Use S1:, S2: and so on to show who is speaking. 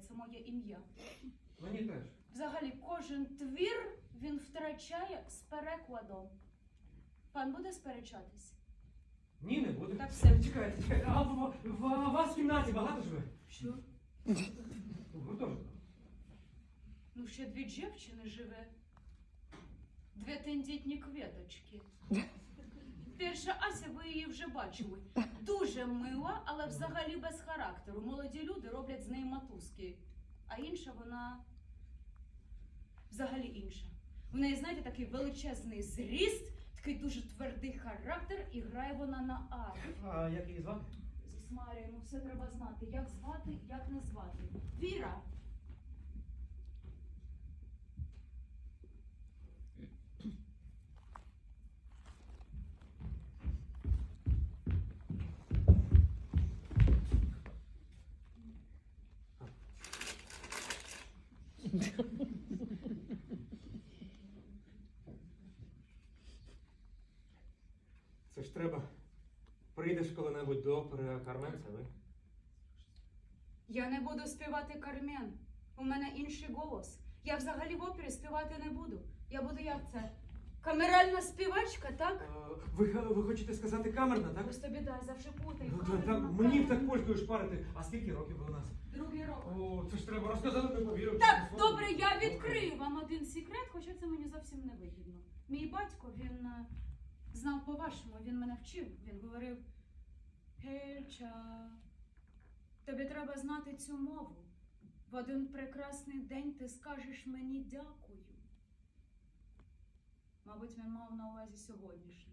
S1: подобається моє ім'я.
S2: Мені теж.
S1: Взагалі, кожен твір він втрачає з перекладом. Пан буде сперечатись?
S2: Ні, не буде.
S1: Так все.
S2: Чекайте, чекайте. А в, в, в вас в кімнаті багато живе?
S1: Що?
S2: В гуртожитку.
S1: Ну, ще дві дівчини живе. Дві тендітні квіточки. Перша Ася, ви її вже бачили. Дуже мила, але взагалі без характеру. Молоді люди роблять з неї матузки. А інша вона взагалі інша. В неї, знаєте, такий величезний зріст, такий дуже твердий характер, і грає вона на арфі.
S2: А як її звати?
S1: З Марія, ну все треба знати, як звати, як не звати. Віра.
S2: Це ж треба. Прийдеш коли-небудь до опери Кармен, це ви?
S1: Я не буду співати Кармен. У мене інший голос. Я взагалі в опері співати не буду. Я буду як це? Камеральна співачка, так?
S2: Ви, ви хочете сказати камерна, так?
S1: Просто біда, завжди путай.
S2: Ну, та-
S1: Камерна,
S2: так, мені б так польською шпарити. А скільки років у нас?
S1: Другий рок.
S2: О, це ж треба розказати, не повірив.
S1: Так, добре, я відкрию вам один секрет, хоча це мені зовсім не вигідно. Мій батько, він е, знав по-вашому, він мене вчив. Він говорив: Гельча, тобі треба знати цю мову. В один прекрасний день ти скажеш мені дякую. Мабуть, він мав на увазі сьогоднішній.